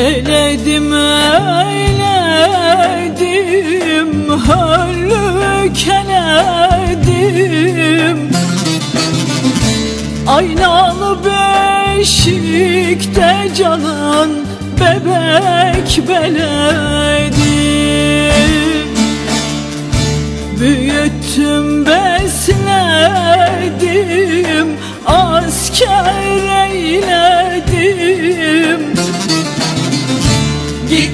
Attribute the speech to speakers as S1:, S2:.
S1: Eyledim eyledim Hallük eledim Aynalı beşikte canan Bebek beledim. Büyüttüm besledim Asker eyledim.